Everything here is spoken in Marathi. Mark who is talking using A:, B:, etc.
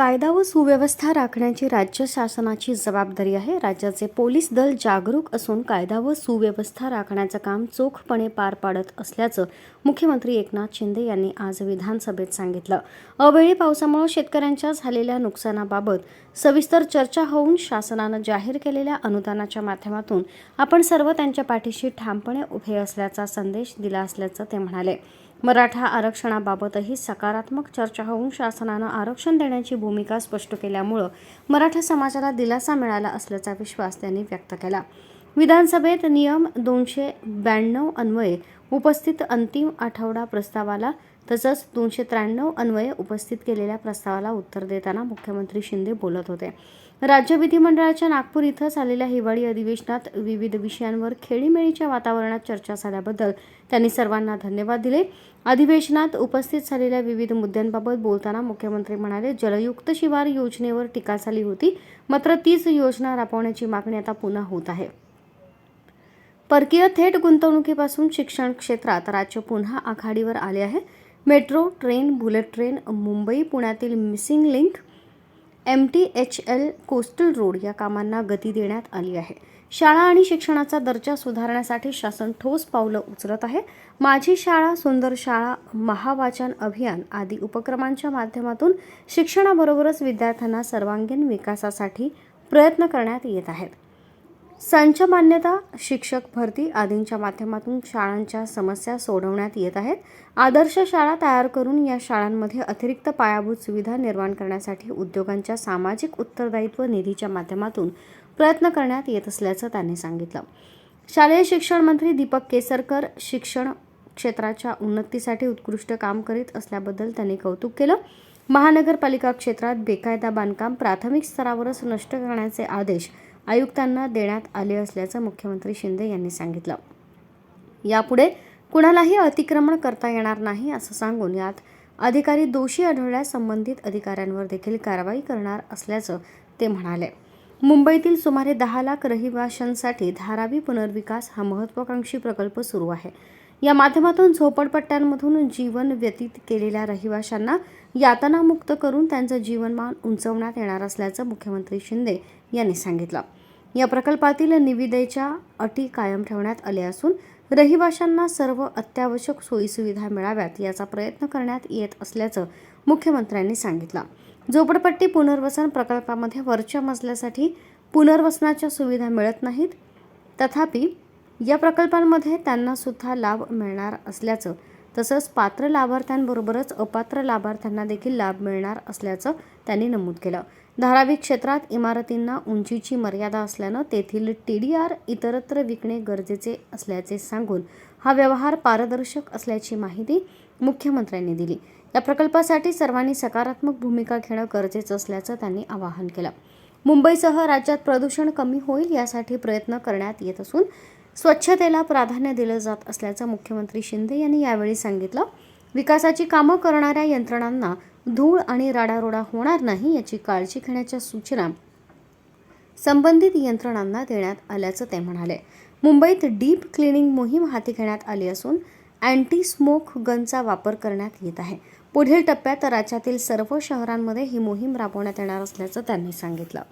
A: कायदा व सुव्यवस्था राखण्याची राज्य शासनाची जबाबदारी आहे. राज्याचे पोलीस दल जागरूक असून कायदा व सुव्यवस्था राखण्याचं काम चोखपणे पार पाडत असल्याचं मुख्यमंत्री एकनाथ शिंदे यांनी आज विधानसभेत सांगितलं. अवेळी पावसामुळे शेतकऱ्यांच्या झालेल्या नुकसानाबाबत सविस्तर चर्चा होऊन शासनानं जाहीर केलेल्या अनुदानाच्या माध्यमातून आपण सर्व त्यांच्या पाठीशी ठामपणे उभे असल्याचा संदेश दिला असल्याचं ते म्हणाले. मराठा आरक्षणाबाबतही सकारात्मक चर्चा होऊन शासनानं आरक्षण देण्याची भूमिका स्पष्ट केल्यामुळं मराठा समाजाला दिलासा मिळाला असल्याचा विश्वास त्यांनी व्यक्त केला. विधानसभेत नियम दोनशे ब्याण्णव अन्वये उपस्थित अंतिम आठवडा प्रस्तावाला तसंच दोनशे त्र्याण्णव अन्वये उपस्थित केलेल्या प्रस्तावाला उत्तर देताना मुख्यमंत्री शिंदे बोलत होते. राज्य विधिमंडळाच्या नागपूर इथं झालेल्या हिवाळी अधिवेशनात विविध विषयांवर खेळीमेळीच्या वातावरणात चर्चा झाल्याबद्दल त्यांनी सर्वांना धन्यवाद दिले. अधिवेशनात उपस्थित झालेल्या विविध मुद्द्यांबाबत बोलताना मुख्यमंत्री म्हणाले जलयुक्त शिवार योजनेवर टीका झाली होती. मात्र तीच योजना राबवण्याची मागणी आता पुन्हा होत आहे. परकीय थेट गुंतवणुकीपासून शिक्षण क्षेत्रात राज्य पुन्हा आघाडीवर आले आहे. Metro train bullet train Mumbai पुण्यातील missing link M T H L coastal road या कामांना गती देण्यात आली आहे. शाळा आणि शिक्षणाचा दर्जा सुधारण्यासाठी शासन ठोस पावलं उचलत आहे. माझी शाळा सुंदर शाळा महावाचन अभियान आदी उपक्रमांच्या माध्यमातून शिक्षणाबरोबरच विद्यार्थ्यांना सर्वांगीण विकासासाठी प्रयत्न करण्यात येत आहेत. संच मान्यता शिक्षक भरती आदींच्या माध्यमातून शाळांच्या समस्या सोडवण्यात येत आहेत. आदर्श शाळा तयार करून या शाळांमध्ये अतिरिक्त पायाभूत सुविधा निर्माण करण्यासाठी उद्योगांच्या सामाजिक उत्तरदायित्व निधीच्या माध्यमातून प्रयत्न करण्यात येत असल्याचं त्यांनी सांगितलं. शालेय शिक्षण मंत्री दीपक केसरकर शिक्षण क्षेत्राच्या उन्नतीसाठी उत्कृष्ट काम करीत असल्याबद्दल त्यांनी कौतुक केलं. महानगरपालिका क्षेत्रात बेकायदा बांधकाम प्राथमिक स्तरावरच नष्ट करण्याचे आदेश आयुक्तांना देण्यात आले असल्याचं मुख्यमंत्री शिंदे यांनी सांगितलं. यापुढे कुणालाही अतिक्रमण करता येणार नाही असं सांगून यात अधिकारी दोषी आढळल्यास संबंधित अधिकाऱ्यांवर देखील कारवाई करणार असल्याचं ते म्हणाले. मुंबईतील सुमारे दहा लाख रहिवाशांसाठी धारावी पुनर्विकास हा महत्त्वाकांक्षी प्रकल्प सुरू आहे. या माध्यमातून झोपडपट्ट्यांमधून जीवन व्यतीत केलेल्या रहिवाशांना यातनामुक्त करून त्यांचं जीवनमान उंचवण्यात येणार असल्याचं मुख्यमंत्री शिंदे यांनी सांगितलं. या प्रकल्पातील निविदेच्या अटी कायम ठेवण्यात आल्या असून रहिवाशांना सर्व अत्यावश्यक सोयीसुविधा मिळाव्यात याचा प्रयत्न करण्यात येत असल्याचं मुख्यमंत्र्यांनी सांगितलं. झोपडपट्टी पुनर्वसन प्रकल्पामध्ये वरच्या मजल्यासाठी पुनर्वसनाच्या सुविधा मिळत नाहीत. तथापि या प्रकल्पांमध्ये त्यांना सुद्धा लाभ मिळणार असल्याचं तसंच पात्र लाभार्थ्यांबरोबरच अपात्र लाभार्थ्यांना देखील लाभ मिळणार असल्याचं त्यांनी नमूद केलं. धारावी क्षेत्रात इमारतींना उंचीची मर्यादा असल्यानं तेथील टी डी आर इतरत्र विकणे गरजेचे असल्याचे सांगून हा व्यवहार पारदर्शक असल्याची माहिती मुख्यमंत्र्यांनी दिली. या प्रकल्पासाठी सर्वांनी सकारात्मक भूमिका घेणं गरजेचं असल्याचं त्यांनी आवाहन केलं. मुंबईसह राज्यात प्रदूषण कमी होईल यासाठी प्रयत्न करण्यात येत असून स्वच्छतेला प्राधान्य दिलं जात असल्याचं मुख्यमंत्री शिंदे यांनी यावेळी सांगितलं. विकासाची कामं करणाऱ्या यंत्रणांना धूळ आणि राडारोडा होणार नाही याची काळजी घेण्याच्या सूचना संबंधित यंत्रणांना देण्यात आल्याचं ते म्हणाले. मुंबईत डीप क्लिनिंग मोहीम हाती घेण्यात आली असून अँटी स्मोक गनचा वापर करण्यात येत आहे. पुढील टप्प्यात राज्यातील सर्व शहरांमध्ये ही मोहीम राबवण्यात येणार असल्याचं त्यांनी सांगितलं.